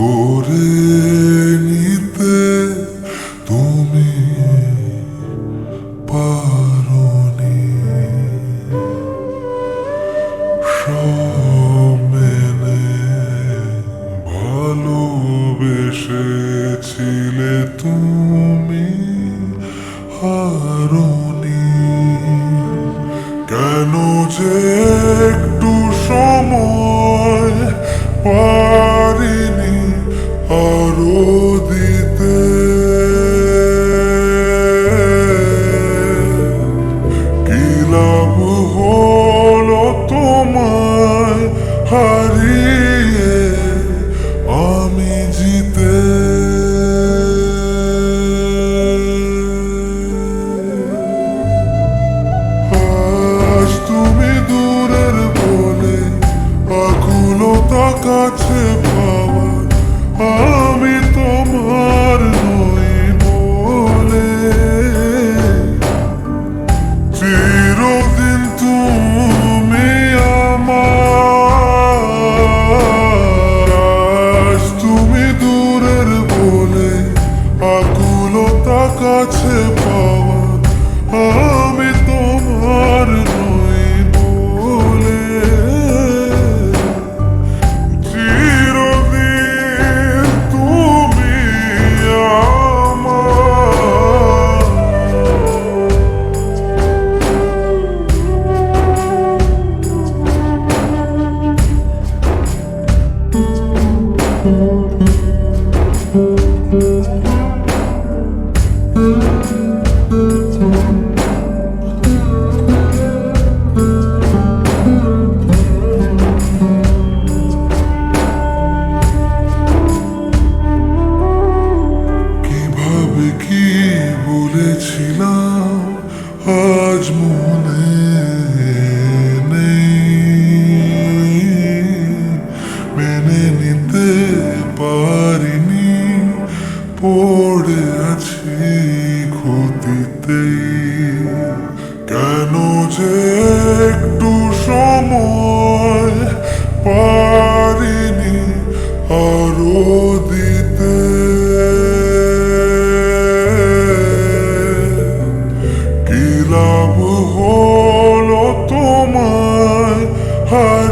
করে নিতে তুমি পারি মেনে ভালোবেসেছিলে তুমি হারনি। কেন যে একটু সময় পা got to power. Oh. মেনে নিতে পারিনি। পড়ে আছি ক্ষতিতে। কেন যে একটু সময় পারিনি আরও দিতে। কি লাভ হলো তোমায়? হার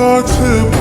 forgotten.